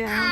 야, 주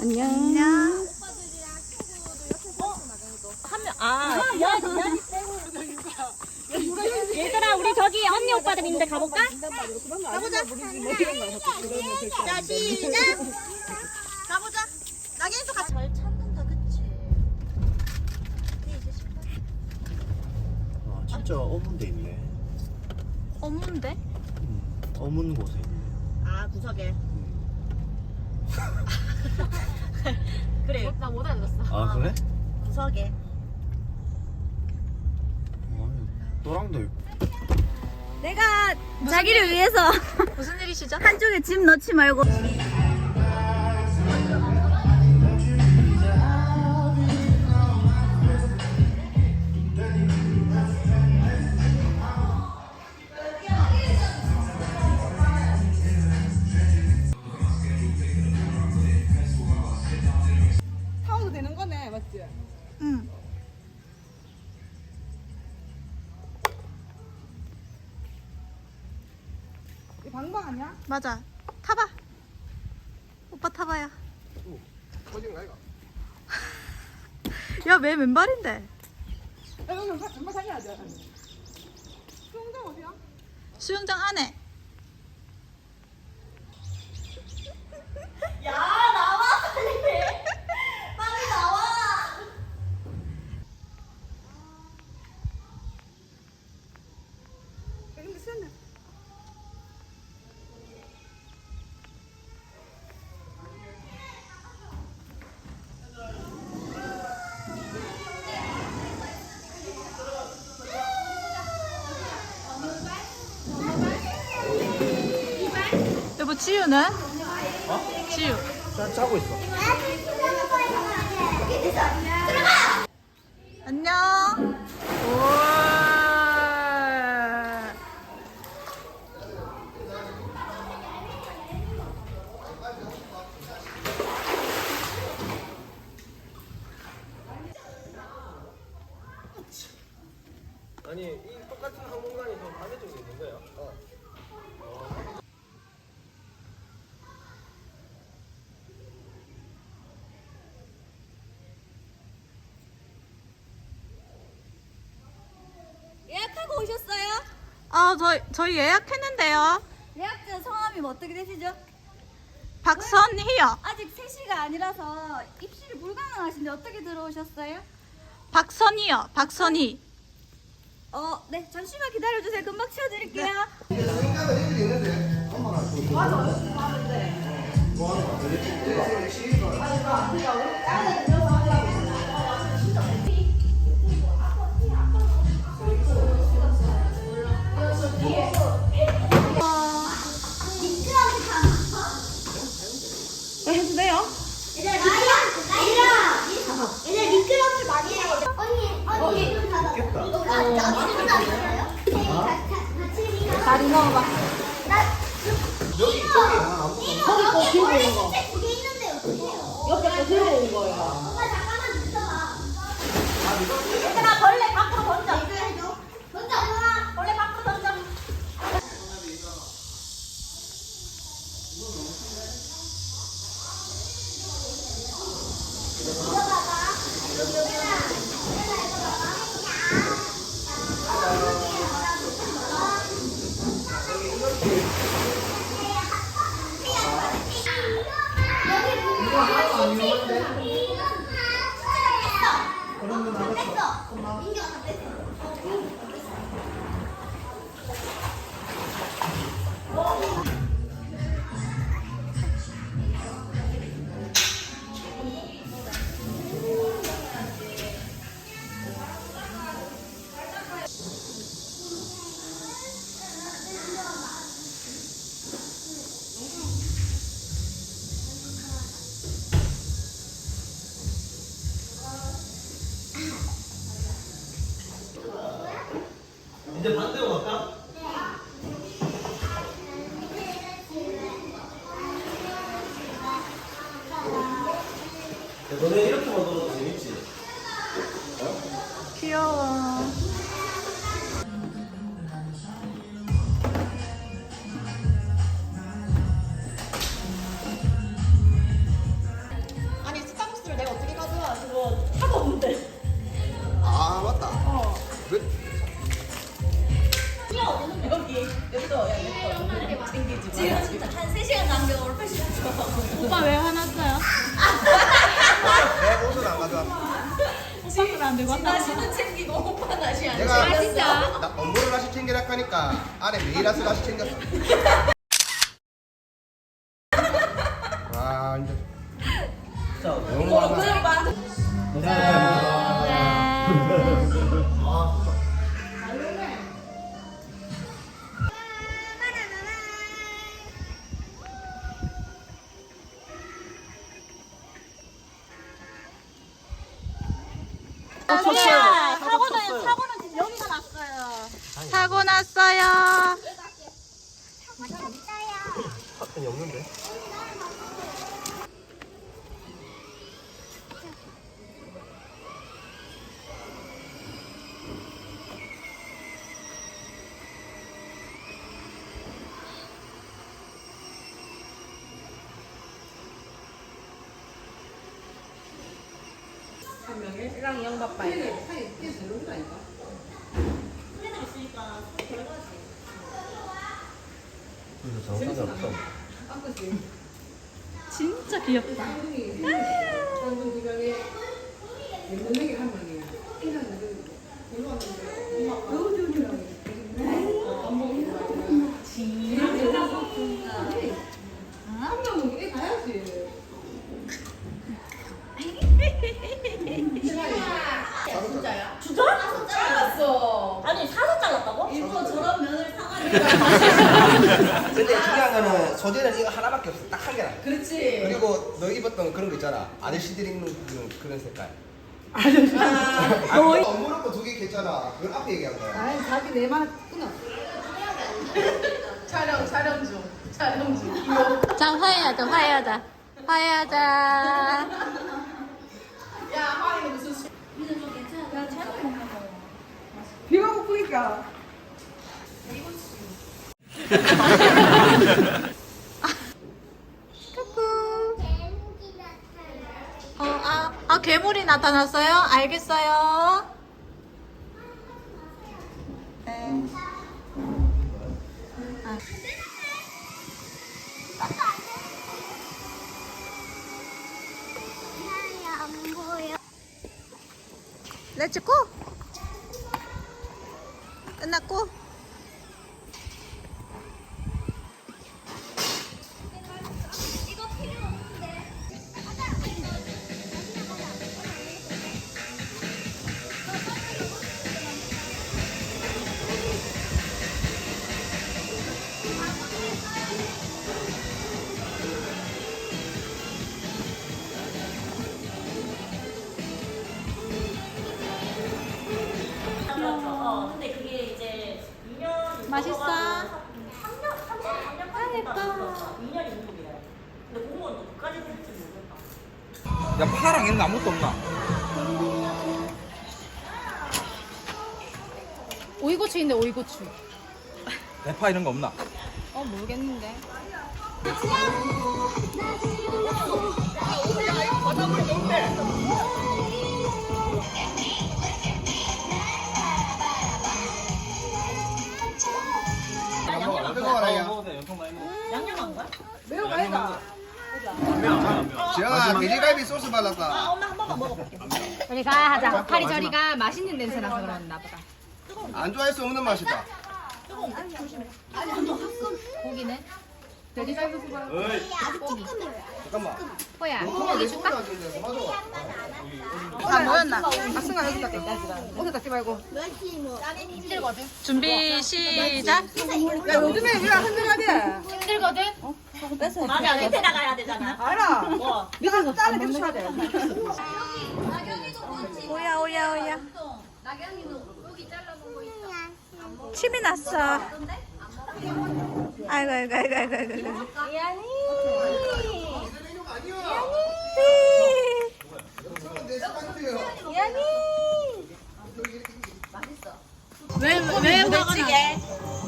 안녕. 안녕. 아. 얘들아, 우리 저기 언니 오빠들 있는데 가볼까? 가보자. 자, 시작. 가보자. 나경이도 같이. 잘 찾는다, 그치? 아, 진짜 어문 데 있네. 없는데? 음, 어문 곳에 있네. 아, 구석에. 음. 그래, 아, 그래? 구석에. 아니, 또랑도 있고. 내가 자기를 위해서 무슨 일이시죠? 한쪽에 짐 넣지 말고 맞아. 타봐. 오빠 타봐요. 야, 왜 맨발인데? 야, 여기 정말, 정말 살려야죠. 수영장 어디야? 수영장 안에. 야, 근데 수영장. 여보, 지유는? 지유. 짠 짜고 있어. 안녕. 오. 아니, 이 똑같은 항공관이 저 반대쪽에 있는 거예요? 어. 예약 하고 오셨어요? 아, 저희, 저희 예약했는데요. 예약자 성함이 뭐 어떻게 되시죠? 박선희요. 아직 3시가 아니라서 입실이 불가능하신데 어떻게 들어오셨어요? 박선희요. 박선희. 어, 네, 잠시만 기다려주세요. 금방 치워드릴게요. 해도 닫아 닫았어요? 다리 넣어봐. 나 여기 저기 여기 원래 밑에 두개 있는데 어떡해요 옆에 거 들고 온 거예 하니까 안에 메이라스 다시 사건이 없는데. 한 명에 이랑 양밥바 이게. 그래서 정상이 없어. 진짜 귀엽다. 아니 사서 잘랐다고? 일부러 상하게 근데 중요한 거는 소재는 이거 하나밖에 없어. 딱 한 개라. 그렇지. 그리고 너 입었던 그런 거 있잖아. 아저씨들이 입는 그런, 그런 색깔. 아, 너 업무는 거두개 있잖아. 그걸 앞에 얘기한 거야. 아니 자기 내만 끊어. 촬영 촬영 중. 촬영 중. 자, 화해하자, 화해하자. 화해하자. 야 하이는 무슨 수... 괜찮아. 비가 고프니까. 어, 아, 아, 괴물이 나타났어요? 알겠어요. 네. 아. 렛츠고! 3년 예뻐 2년 있는 거래요. 근데 공무원 또 그까지 될지 모르겠다. 야 파랑 이런 거 아무것도 없나? 오이고추 인데 오이고추 대파 이런 거 없나? 어 모르겠는데 뜨거워라 매운 거 아니다. 지영아 돼지갈비 소스 발랐다. 엄마 한 번만 먹어볼게. 저리 가 하자. 파리 저리 가 맛있는 냄새 나서 그런다 보다. 안 좋아할 수 없는 맛이다. 고기는? 돼지갈비 잠깐만. 호야 고기 손을 줄까? 맞아 다 모였나? 여기 닦게. 옷에 닦지 말고. 힘들거든? 준비 시작. 야 요즘에 왜 흔들하게? 힘들거든? 맞아, 밑에 나가야 되잖아. 알아. 뭐? 밑에서 잘라 계속 쳐야 돼. 오야 오야 오야. 침이 났어. 아이고 아이고 아이고 아이고 아이고. 저건 내 스파이트예요 왜, 왜 부대찌개?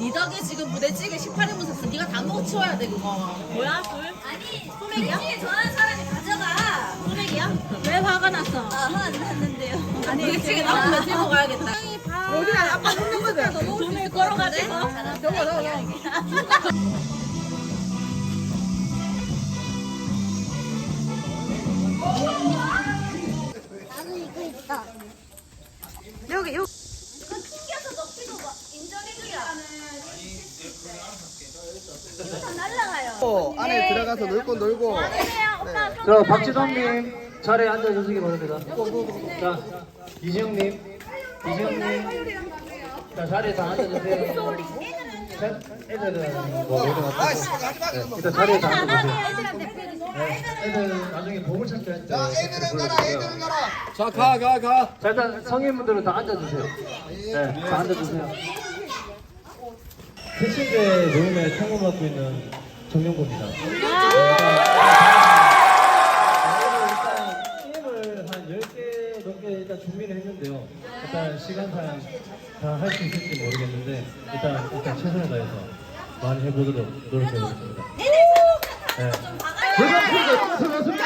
니 덕에 지금 부대찌개 18인분 샀어. 니가 다 먹어 치워야 돼, 그거. 뭐야, 술? 아니, 소맥이야? 부대찌개 좋아하는 사람이 가져가. 소맥이야? 왜 화가 났어? 아, 화안 났는데요. 아니, 부대찌개 나오면 며칠 먹어야겠다. 어디가 아빠 먹는 거지? 돈을 걸어가지고. 저거 저거. 나도 이거 있다. 여기 여기 튕겨서 넣기도 인정해줘야. 어, 안에 들어가서 놀건 놀고 자, 박지성님 자리에 앉아주시기 바랍니다. 자, 이지영님, 이지영님, 자 자리에 다 앉아주세요. 자, 애들은 뭐 어디? 네, 일단 자리에 다 앉아주세요. 네, 애들 나중에 보물 찾기 할때 자 애들은 가라 애들은 가라 자 가 가 가. 자, 일단 성인분들은 다 앉아주세요. 네, 다 앉아주세요. 패신대 모임에 참고 맡고 있는 정영구입니다. 일단 게임을 한 10개 넘게 일단 준비를 했는데요. 일단 시간상 다 할 수 있을지 모르겠는데 일단 일단 최선을 다해서 많이 해보도록 노력해보겠습니다. 네. 즐거운 즐거웠습니다.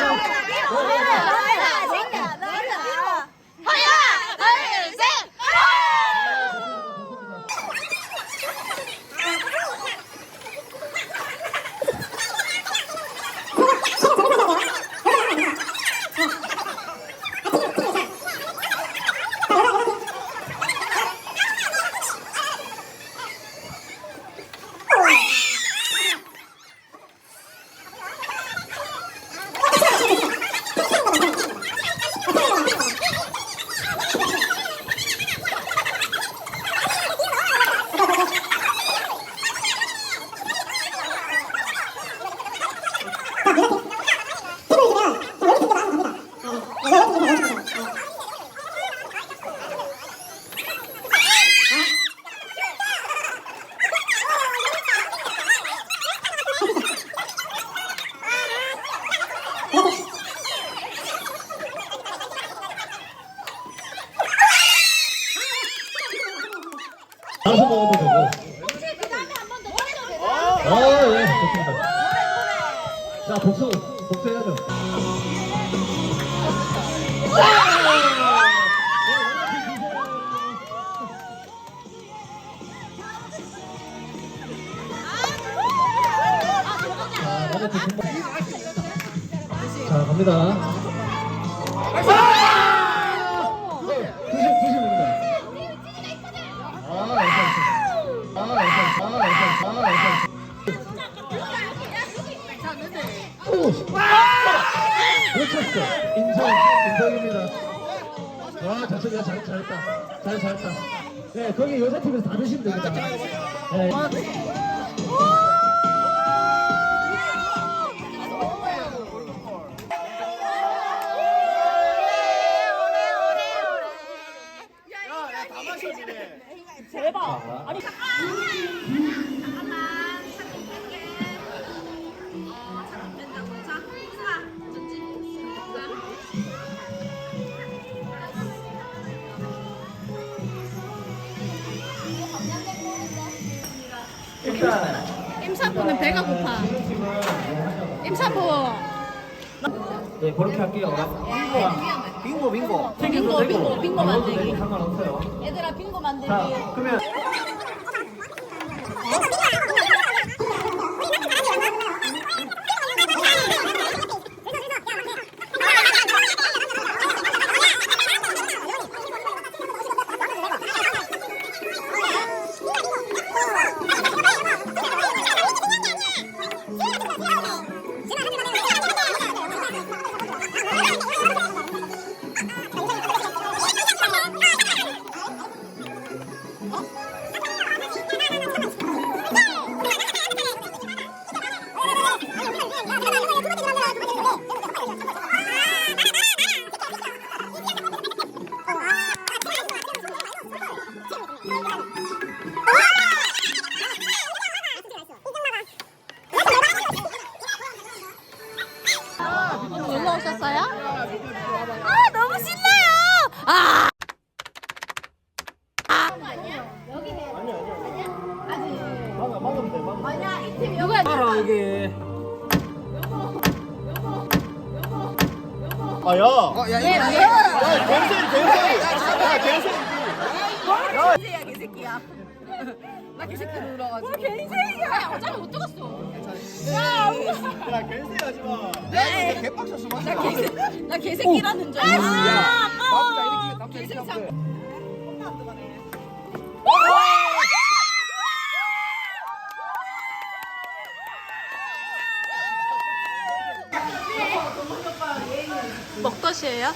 갑니다. 입니다. 오! 놓쳤어. 인성, 인성입니다. 아, 자석이가 잘했다 잘했다 네, 거기 여자 팀에서 다 드시면 됩니다. 네. 임산부는 배가 고파. 임산부. 네, 그렇게 할게요. 빙고, 빙고. 빙고, 빙고, 빙고 만들기. 상관없어요. 얘들아 빙고 만들기. 자, 그러면 나 개새끼로 울어가지고. 개새끼야. 어차피 못 찍었어. 야, 야, 갱생 하지 마. 네. 개빡쳤어, 맞아. 나 개새 나 개새끼라는 줄 알았어. 야, 남자 이렇게, 남자 이렇게 하면 돼. 먹덧이에요?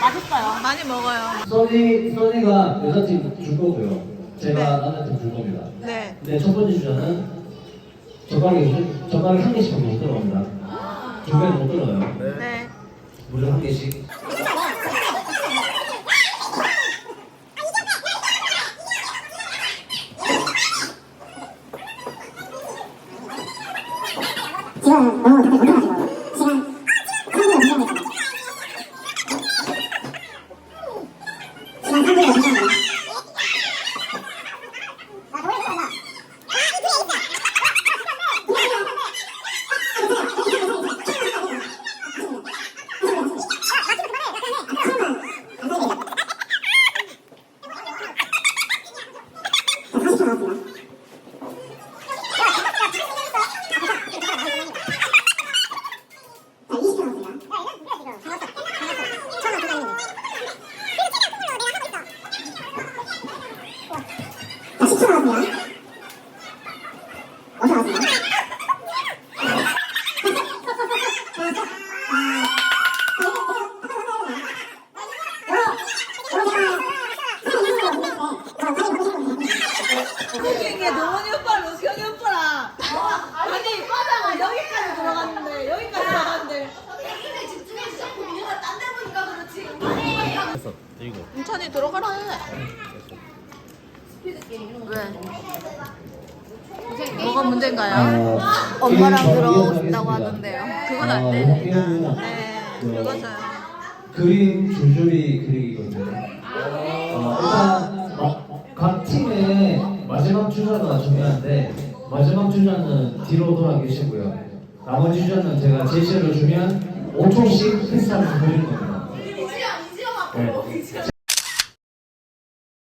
맛있어요. 많이 먹어요. 써니, 써니가 여자팀 줄 거고요. 제가 남자팀 줄 겁니다. 네. 근데 첫 번째 주자는 젓가락이, 젓가락이 한 개씩 밖에 못 들어갑니다. 두 개는 못 들어요. 네. 무려 한 개씩. 이게 5초씩 패스하면서 그리는 겁니다. 네.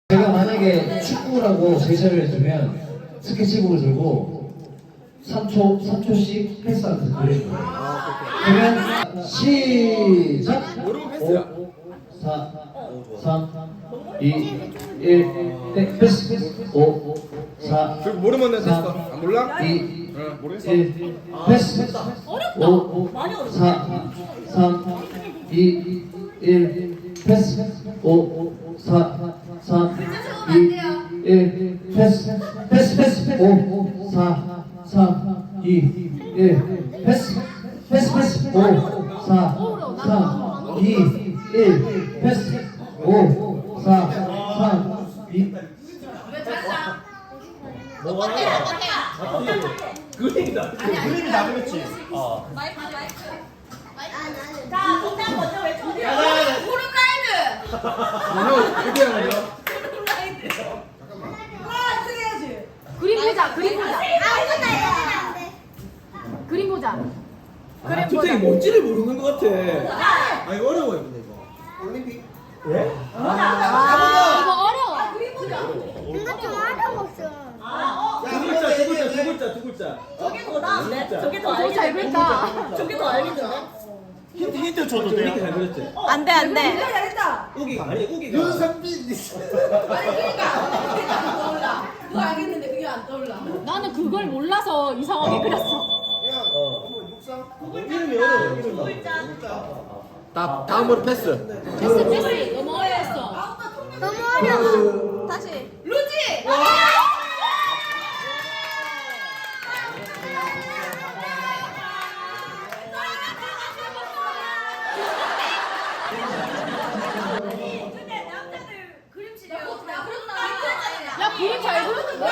제가 만약에 축구라고 제시를 주면 스케치북을 들고 3초, 3초씩 패스하면서 그리는 거예요. 그러면 시작! 5, 4, 3, 2, 1, 네, 패스, 패스, 5, 4, 모르면 됐어. 안 몰라? 2, 1 패스 어렵다. 5 많이 어렵다. 4 3 2 1 패스 5 4 3 2 1 패스 패스 패스 5 4 3 2 1 패스 패스 패스 5 4 3 2 1 패스 5 4 3 그림이 다 그렇지. 자, 동작 먼저 외쳐주세요. 이렇게 하는 거요? 그림 보자. 그림 보자. 아무나 해주면 안 돼. 그림 보자. 아, 투탱이 뭔지를 모르는 것 같아. 아, 이거 어려워요, 근데 이거. 올림픽. 예? 이거 어려워. 이거 좀 어려웠어. 아, 어. 두 글자, 두 글자, 두 글자, 두 글자. 저게 더 나은데? 저게 더 잘 알겠는데? 그렸다. 저게 더 알겠는데? 힌트, 힌트 줘도 돼요? 이렇게 잘 그렸지? 안 돼, 안 돼. 잘했다. 우기가, 아니, 우기가. 윤선빈. 그거 알겠는데 그게 안 떠올라. 나는 그걸 몰라서 이상하게 그렸어. 그냥 어. 한번 육상. 이름이 어려워, 이름이. 다, 다음으로 패스. 패스, 패스. 너무 어려웠어. 너무 어려워. 다시. 루지. 근데 남자들 그림치려. 야, 그림 잘 그렸는데?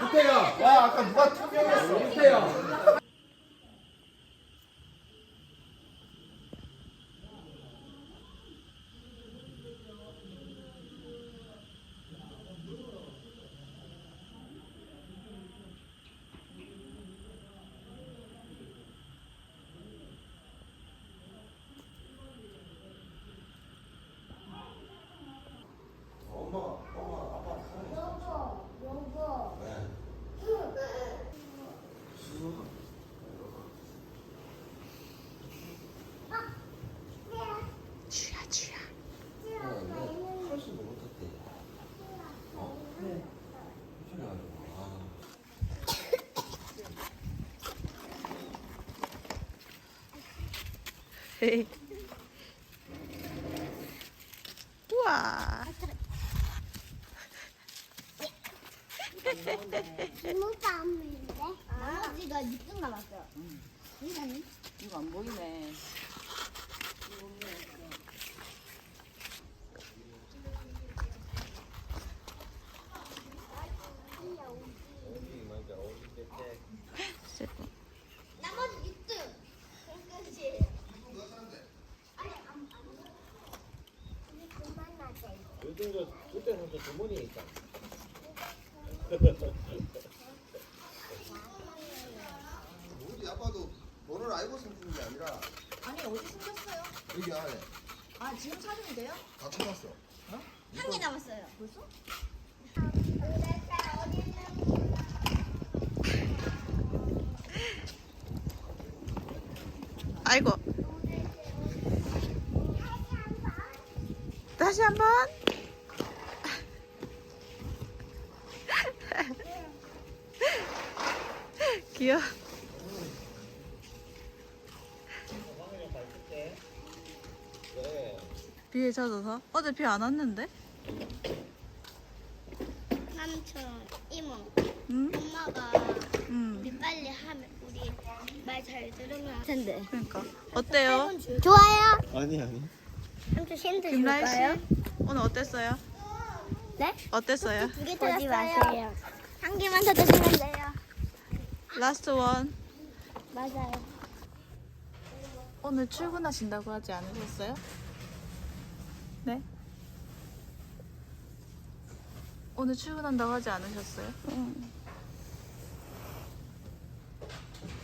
유태야. 야 아까 누가 투명했어. 유태야. 우와. 이모가 안 보이는데? 나머지가 6등 남았어요. 이거는? 이거 안 보이네. 나머지 6등. 그렇지. 아니, 안, 안. 우리 그만 나자. 요즘 저, 그때는 저 주머니니까. 우리 아빠도 너를 알고 생긴 게 아니라 아니 어디 숨겼어요? 여기 안에 아 지금 찾으면 돼요? 다 찾았어. 한 개 남았어요. 벌써? 아이고. 다시 한 번. 귀여워. 비에 젖어서? 어제 비 안 왔는데? 삼촌, 이모, 응? 엄마가 응. 우리 빨리 하면 우리 말 잘 들으면 할 텐데. 그러니까. 어때요? 좋아요. 아니, 아니. 삼촌 힌트 김라희 줄까요? 씨? 오늘 어땠어요? 네? 어땠어요? 두개 보지 마세요. 한 개만 더 드시면 돼요. 라스트 원. 맞아요. 오늘 출근하신다고 하지 않으셨어요? 네? 오늘 출근한다고 하지 않으셨어요? 응.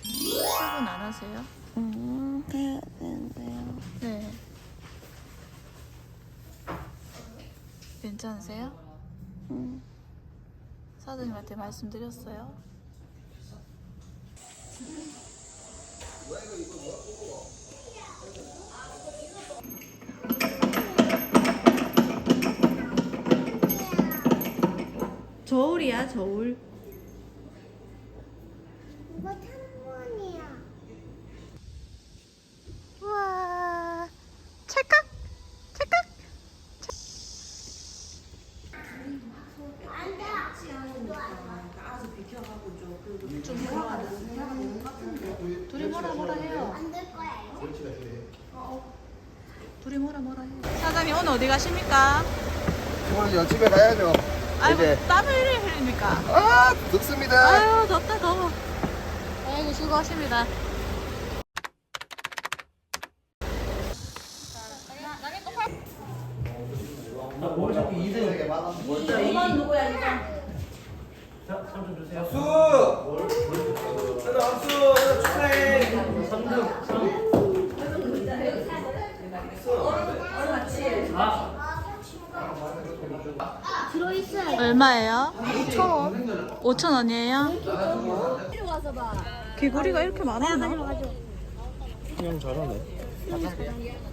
출근 안 하세요? 음, 해야 되는데요. 네. 괜찮으세요? 음. 사장님한테 말씀드렸어요? 저울이야 저울 사장님 오늘 어디 가십니까? 오늘 집에 가야죠. 아이고 이제 땀을 이리 흘립니까? 아 덥습니다. 아유 덥다 더워. 아이고 수고하십니다. 얼마예요? 5천 5천 원이에요? 개구리가 이렇게 많았나? 형 잘하네. 격려하지 않는 격려